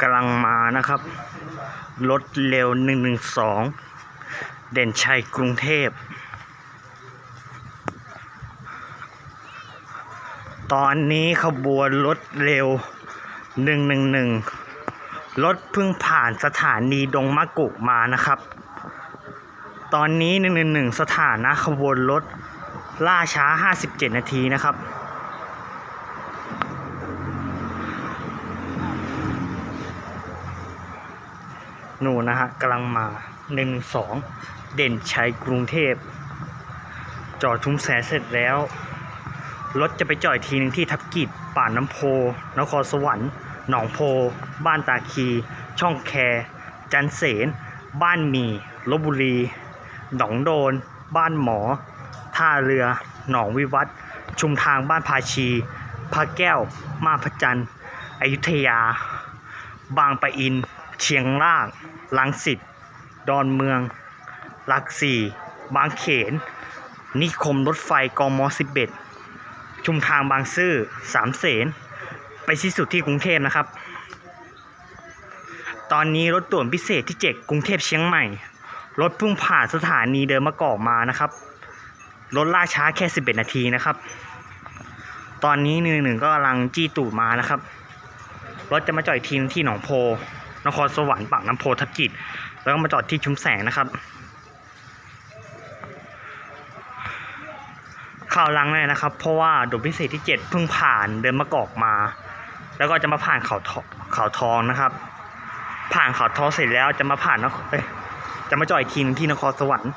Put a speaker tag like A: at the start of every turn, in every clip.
A: กำลังมานะครับ รถเร็ว 112 เด่นชัยกรุงเทพ ตอนนี้ขบวนรถเร็ว 111 รถเพิ่งผ่านสถานีดงมะกุมานะครับ ตอนนี้ 111 สถานะขบวนรถล่าช้า 57 นาทีนะครับ หนูนะฮะกำลังมาหนึ่งสองเด่นชัยกรุงเทพ จอดชุมแสเสร็จแล้ว รถจะไปจอดทีหนึ่งที่ทับกิจป่านน้ำโพ นครสวรรค์ หนองโพ บ้านตาคี ช่องแค จันเสน บ้านมีลบบุรี หนองโดน บ้านหมอ ท่าเรือ หนองวิวัฒน์ชุมทางบ้านพาชีพระแก้ว มาพระจันทร์อยุธยา บางปะอิน เชียงรากลังสิตดอนเมืองหลักสี่บางเขน นิคมรถไฟกม11 ชุมทางบางซื่อสามเสน ไปสิ้นสุดที่กรุงเทพนะครับ ตอนนี้รถด่วนพิเศษที่เจ็ดกรุงเทพเชียงใหม่ รถเพิ่งผ่านสถานีเดินมะกอกมานะครับ รถล่าช้าแค่ 11 นาทีนะครับ ตอนนี้หนึ่งหนึ่งก็กำลังจี้ตูดมานะครับ รถจะมาจอดอีกทีนที่หนองโพ นครสวรรค์ปากน้ำโพทับจิต แล้วก็มาจอดที่ชุมแสงนะครับ ข่าวลังเลยนะครับ เพราะว่าด่วนพิเศษที่ 7 เพิ่งผ่านเดินมะกอกมา แล้วก็จะมาผ่านเขาทองเขาทองนะครับ ผ่านเขาทองเสร็จแล้วจะมาผ่านนครเอ้ยจะมาจอดอีกทีนึงที่นครสวรรค์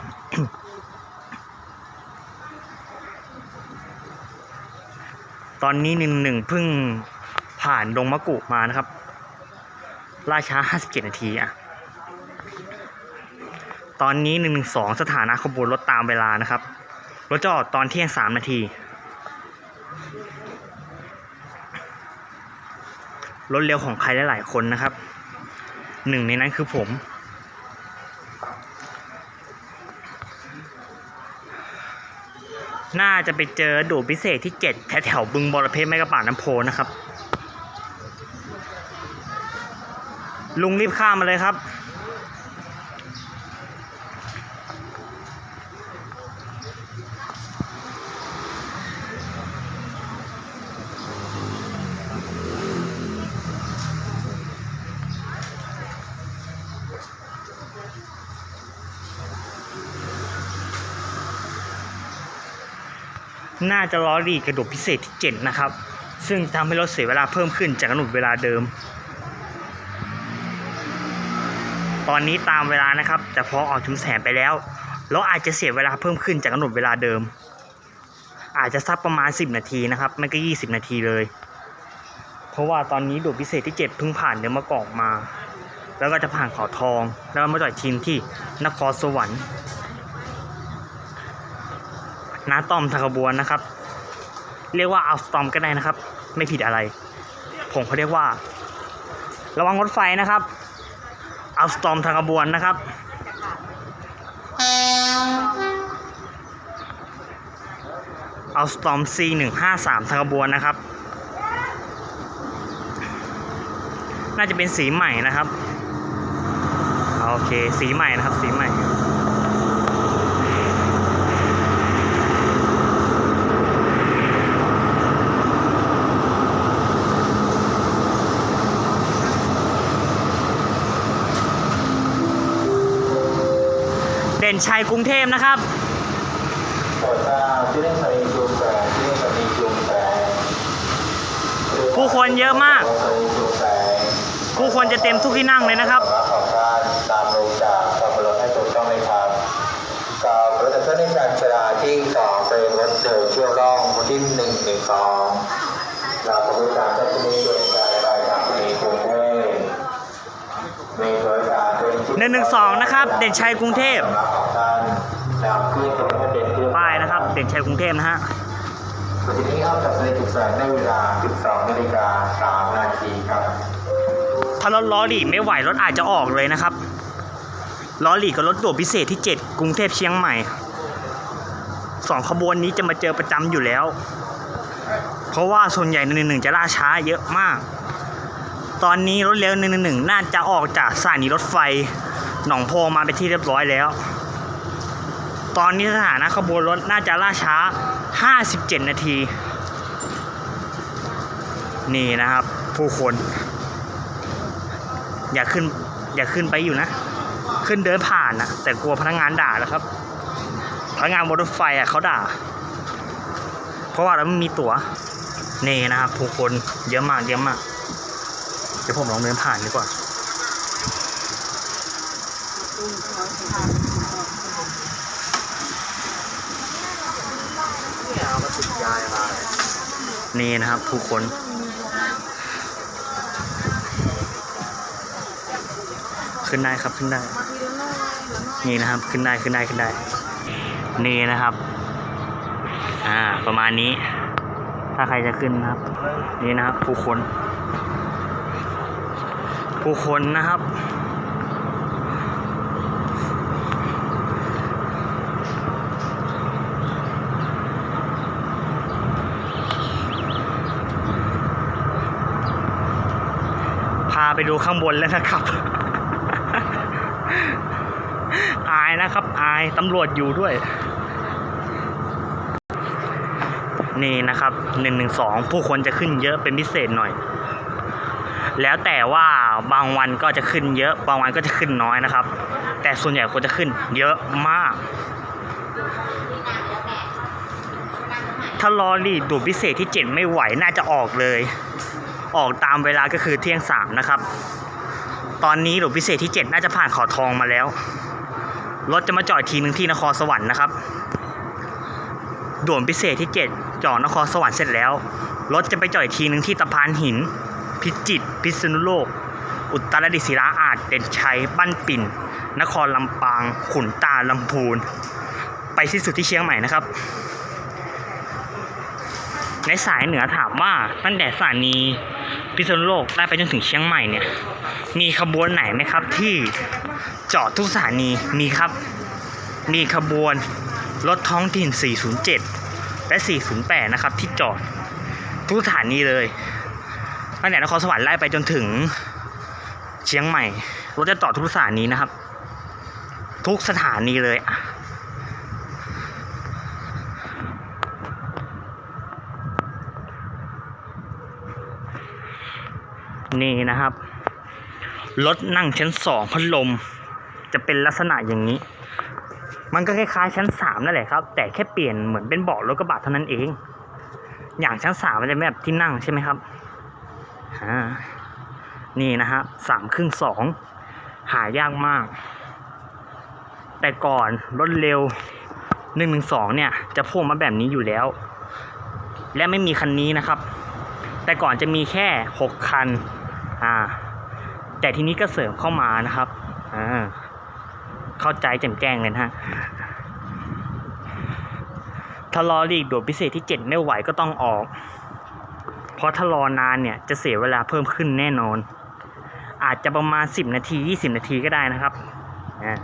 A: ตอนนี้หนึ่งหนึ่งเพิ่งผ่านดงมะกุมานะครับ ล่าช้า 57 นาทีอะตอนนี้ 112 สถานะขบวนรถตามเวลานะครับ รถจะออกตอนเที่ยง 3 นาที รถเร็วของใครหลายๆคนนะครับ หนึ่งในนั้นคือผม น่าจะไปเจอดูพิเศษที่ 7 แถวแถวบึงบรเพชรไม่กระป่าน้ำโพนะครับ ลุงรีบข้ามมาเลยครับ น่าจะล้อรีกระดูกพิเศษที่ 7 นะครับ ซึ่งทำให้รถเสียเวลาเพิ่มขึ้นจากกำหนดเวลาเดิม ตอนนี้ตามเวลานะครับ แต่พอออกชุมแสงไปแล้ว เราอาจจะเสียเวลาเพิ่มขึ้นจากกำหนดเวลาเดิม อาจจะสักประมาณ 10 นาทีนะครับ ไม่ก็ 20 นาทีเลย เพราะว่าตอนนี้ดูดพิเศษที่ 7 เพิ่งผ่านเดินมะกอกมา แล้วก็จะผ่านเขาทอง แล้วมาจอดทีมที่นครสวรรค์น้าต้อมทางขบวนนะครับ เรียกว่าอัลตอมก็ได้นะครับ ไม่ผิดอะไร ผมเขาเรียกว่า ระวังรถไฟนะครับ อัลสตอมทางขบวนนะครับอัลสตอม C 1 5 3 ทางขบวนนะครับ น่าจะเป็นสีใหม่นะครับ โอเค สีใหม่นะครับ สีใหม่ ด่นชัยกรุงเทพนะครับ
B: โปรดทราบที่ได้สถานีกรุงแสงที่ได้สานีกรุงแสง
A: ผู้คนเยอะมาก ผู้คนจะเต็มทุกที่นั่งเลยนะครับ
B: สามารถของท่านตามลงจากความบนรถให้ถูกต้องเลยครับกับรถจักรยานยนต์ชราที่สองเป็นรถเดินเที่ยวล่องที่หนึ่งหนึ่งสองเราบริการจัดมีด่วนใจไปทางสถานีกรุงเทพมีบริการเป็ น
A: หนึ่งหนึ่งสองนะครับ เด่นชัยกรุงเทพ
B: สำหรับของท่านนำขึ้นเป็นประเด็นเรื่อง
A: ป้ายนะครับ เด่นชัยกรุงเทพนะฮะ
B: วันนี้เข้าจากสถานีถูกแสงในเวลา 12นาฬิกา3นาทีครับ
A: ถ้ารถล้อหลีไม่ไหวรถอาจจะออกเลยนะครับล้อหลีกับรถด่วนพิเศษที่ 7 กรุงเทพเชียงใหม่สองขบวนนี้จะมาเจอประจำอยู่แล้ว เพราะว่าส่วนใหญ่ในหนึ่งจะล่าช้าเยอะมาก ตอนนี้รถเร็วหนึ่งหนึ่งน่าจะออกจากสถานีรถไฟ หนองโพมาไปนที่เรียบร้อยแล้ว ตอนนี้สถานะขบวนรถน่าจะล่าช้า 57 นาที นี่นะครับ ผู้คน อย่าขึ้น อย่าขึ้นไปอยู่นะ ขึ้นเดินผ่านนะ แต่กลัวพนักงานด่าแล้วครับ พนักงานบนรถไฟอะเขาด่า เพราะว่าเราไม่มีตั๋ว นี่นะครับ ผู้คนเยอะมากเยอะมาก เดี๋ยวผมลองเดินผ่านดีกว่า นี่นะครับผู้คน ขึ้นได้ครับขึ้นได้ นี่นะครับขึ้นได้ขึ้นได้ขึ้นได้ นี่นะครับ อ่าประมาณนี้ ถ้าใครจะขึ้นนะครับ นี่นะครับผู้คน ผู้คนนะครับ ไปดูข้างบนแล้วนะครับ อายนะครับอายตำรวจอยู่ด้วย นี่นะครับหนึ่งหนึ่งสองผู้คนจะขึ้นเยอะเป็นพิเศษหน่อย แล้วแต่ว่าบางวันก็จะขึ้นเยอะ บางวันก็จะขึ้นน้อยนะครับ แต่ส่วนใหญ่คนจะขึ้นเยอะมาก ถ้ารอรีดดูพิเศษที่เจ็ดไม่ไหวน่าจะออกเลย ออกตามเวลาก็คือเที่ยงสามนะครับ ตอนนี้หลวพิเศษที่ 7 น่าจะผ่านขอทองมาแล้ว รถจะมาจอดทีหนึ่งที่นครสวรรค์นะครับด่วนพิเศษที่ 7จอดนครสวรรค์เสร็จแล้ว รถจะไปจอดทีหนึ่งที่ตะพานหิน พิจิตรพิษณุโลก อุตรดิตถ์ศิราอาจเด่นชัยบ้านปิ่น นครลำปาง ขุนตาลำพูน ไปสิ้นสุดที่เชียงใหม่นะครับ ในสายเหนือถามว่าตั้งแต่สถานี พิษณุโลกได้ไปจนถึงเชียงใหม่เนี่ย มีขบวนไหนไหมครับ ที่จอดทุกสถานีมีครับ มีขบวนรถท้องถิ่น 407 และ 408 นะครับ ที่จอดทุกสถานีเลยตั้งแต่นครสวรรค์ไล่ไปจนถึงเชียงใหม่รถจะจอดทุกสถานีนะครับ ทุกสถานีเลยอะ นี่นะครับ รถนั่งชั้นสองพัดลม จะเป็นลักษณะอย่างนี้ มันก็คล้ายๆชั้นสามนั่นแหละครับ แต่แค่เปลี่ยนเหมือนเป็นเบาะรถกระบะเท่านั้นเอง อย่างชั้นสามมันจะเป็นแบบที่นั่งใช่ไหมครับอ่านี่นะฮะสามครึ่งสองหายากมาก แต่ก่อนรถเร็วหนึ่งหนึ่งสองเนี่ย จะพ่วงมาแบบนี้อยู่แล้ว และไม่มีคันนี้นะครับ แต่ก่อนจะมีแค่หกคัน อ่า แต่ทีนี้ก็เสริมเข้ามานะครับ อ่า เข้าใจแจ่มแจ้งเลยนะฮะถ้ารอรีกโดดพิเศษที่เจ็ดไม่ไหวก็ต้องออก เพราะถ้ารอนานเนี่ยจะเสียเวลาเพิ่มขึ้นแน่นอน อาจจะประมาณสิบนาทียี่สิบนาทีก็ได้นะครับอ่า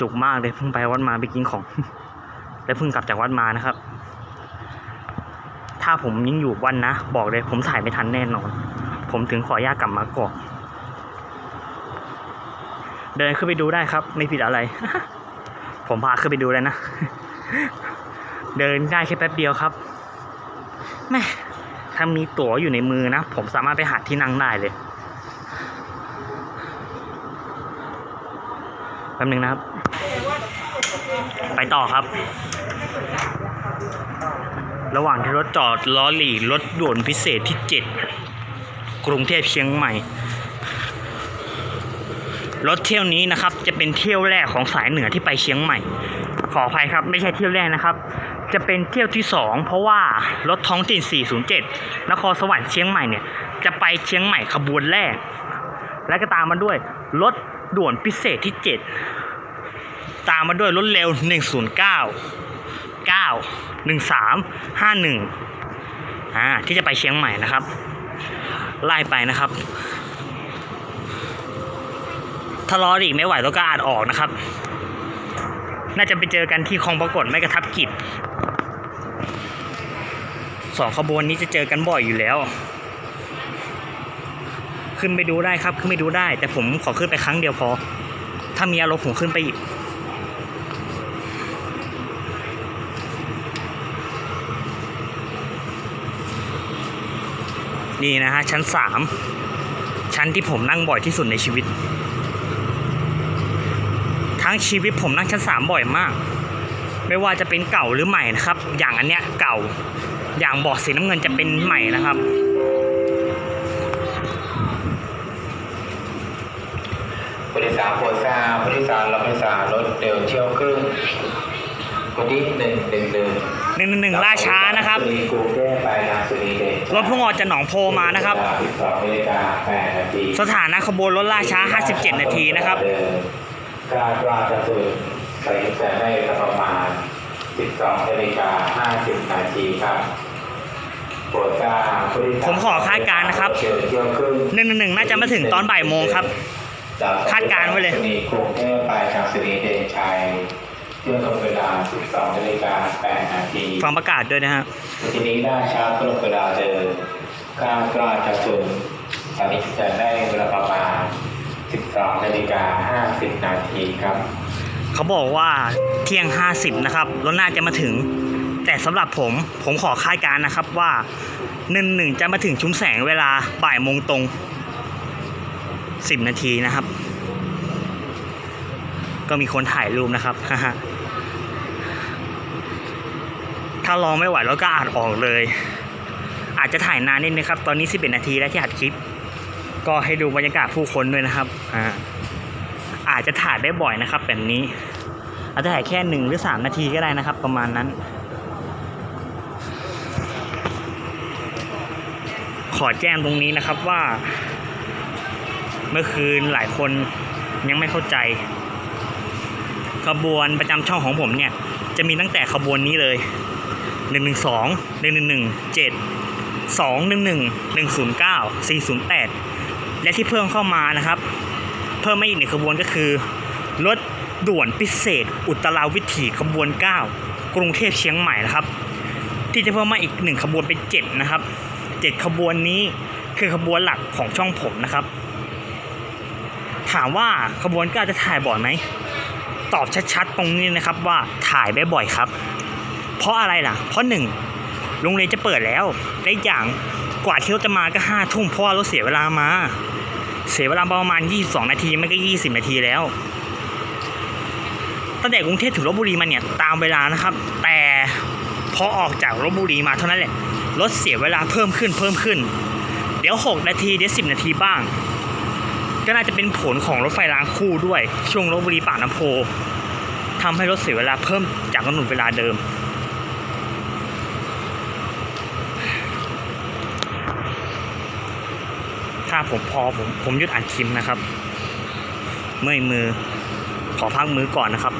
A: จุกมากเลยเพิ่งไปวัดมาไปกินของ แล้วเพิ่งกลับจากวัดมานะครับาผมยังอยู่วันนะ บอกเลยผมถ่ายไม่ทันแน่นอน ผมถึงขออนุญาตกลับมาก่อนเดินขึ้นไปดูได้ครับ ไม่ผิดอะไร ผมพาขึ้นไปดูเลยนะ เดินได้แค่แป๊บเดียวครับแม่ถ้ามีตั๋วอยู่ในมือนะ ผมสามารถไปหาที่นั่งได้เลยแป๊บนึงนะครับ ไปต่อครับ ระหว่างที่รถจอดล้อหลีรถด่วนพิเศษที่ 7 กรุงเทพเชียงใหม่ รถเที่ยวนี้นะครับจะเป็นเที่ยวแรกของสายเหนือที่ไปเชียงใหม่ ขออภัยครับไม่ใช่เที่ยวแรกนะครับ จะเป็นเที่ยวที่ 2 เพราะว่ารถท้องถิ่น 407 นครสวรรค์เชียงใหม่เนี่ยจะไปเชียงใหม่ขบวนแรก และก็ตามมาด้วยรถด่วนพิเศษที่ 7 ตามมาด้วยรถเร็ว 109 เก้าหนึ่งสามห้าหนึ่งอ่าที่จะไปเชียงใหม่นะครับไล่ไปนะครับ ถ้ารออีกไม่ไหวแล้วก็อาจออกนะครับ น่าจะไปเจอกันที่คลองปรากฏไม่กระทับกิจสองขบวนนี้จะเจอกันบ่อยอยู่แล้ว ขึ้นไปดูได้ครับ ขึ้นไปดูได้ แต่ผมขอขึ้นไปครั้งเดียวพอ ถ้ามีอารมณ์ผมขึ้นไปอีก นี่นะฮะชั้นสามชั้นที่ผมนั่งบ่อยที่สุดในชีวิต ทั้งชีวิตผมนั่งชั้นสามบ่อยมาก ไม่ว่าจะเป็นเก่าหรือใหม่นะครับ อย่างอันเนี้ยเก่า อย่างบอดสีน้ำเงินจะเป็นใหม่นะครับ
B: ผู้โดยสารโปรดทราบผู้โดยสารรับผู้โดยสารรถเร็วเที่ยวครึ่งคนที่หนึ่งหนึ่งหนึ่ง
A: หนึ่งหนึ่งล่าช้านะครับ
B: สุนีกรุงเทพไปทางสุนีเดช
A: รถเพิ่งออกจากหนองโพมานะครับ
B: สิบสองนาฬิกาแปดนาที
A: สถานะขบวนรถล่าช้า 57 นาทีนะครับ
B: คาดว่าจะถึงไปจะได้ประมาณ 12นาฬิกา50 นาทีครับโปรดทราบผู้โดยสาร
A: ผมขอคาดการณ์นะครับ
B: เชิญเที่ยวครึ่ง
A: หนึ่งหนึ่งน่าจะมาถึงตอนบ่ายโมงครับ คาดการณ์ไว้เลย
B: สนีกรุงเทพไปทางสุนีเดชชัย เที่ยวตรงเวลา 12นาฬิกา8นาที
A: ฟังประกาศด้วยนะฮะ
B: ทีนี้ได้ช้าตรงเวลาเดิมคาดว่าจะถึงตอนนี้จะได้เวลาประมาณ 12นาฬิกา50นาทีครับ
A: เขาบอกว่าเที่ยง 50 นะครับรถน่าจะมาถึง แต่สำหรับผมผมขอคาดการณ์นะครับว่าหนึ่งหนึ่งจะมาถึงชุมแสงเวลาบ่ายโมงตรง 10 นาทีนะครับ ก็มีคนถ่ายรูปนะครับถ้า รองไม่ไหวแล้วก็อาจออกเลย อาจจะถ่ายนานนิดนึงครับ ตอนนี้ 11 นาทีแล้วที่อัดคลิป ก็ให้ดูบรรยากาศผู้คนด้วยนะครับอ่าอาจจะถ่ายได้บ่อยนะครับแบบนี้ อาจจะถ่ายแค่หนึ่งหรือสามนาทีก็ได้นะครับ ประมาณนั้น ขอแจ้งตรงนี้นะครับว่า เมื่อคืนหลายคนยังไม่เข้าใจ ขบวนประจำช่องของผมเนี่ย จะมีตั้งแต่ขบวนนี้เลย หนึ่งหนึ่งสองหนึ่งหนึ่งหนึ่งเจ็ดสองหนึ่งหนึ่งหนึ่งศูนย์เก้าสี่ศูนย์แปดและที่เพิ่มเข้ามานะครับ เพิ่มมาอีกหนึ่งขบวนก็คือรถด่วนพิเศษ อุตราวิถีขบวน 9 กรุงเทพเชียงใหม่นะครับ ที่จะเพิ่มมาอีกหนึ่งขบวนเป็น7นะครับ7ขบวนนี้คือขบวนหลักของช่องผมนะครับ ถามว่าขบวน9จะถ่ายบ่อยไหมตอบชัดๆ ตรงนี้นะครับว่าถ่ายบ่อยๆครับ เพราะอะไรล่ะ เพราะหนึ่งโรงเรียนจะเปิดแล้วและอย่างกว่าที่รถจะมาก็ห้าทุ่มเพราะว่ารถเสียเวลามา เสียเวลาประมาณ22นาทีไม่ก็20นาทีแล้วตั้งแต่กรุงเทพถึงลบบุรีมาเนี่ยตามเวลานะครับ แต่พอออกจากลบบุรีมาเท่านั้นแหละรถเสียเวลาเพิ่มขึ้นเพิ่มขึ้น เดี๋ยว 6 นาทีเดี๋ยว10 นาทีบ้าง ก็น่าจะเป็นผลของรถไฟรางคู่ด้วย ช่วงลบบุรีปากน้ำโพทำให้รถเสียเวลาเพิ่มจากกำหนดเวลาเดิม ถ้าผมพอผมผมหยุดอ่านคลิปนะครับ เมื่อยมือขอพักมือก่อนนะครับ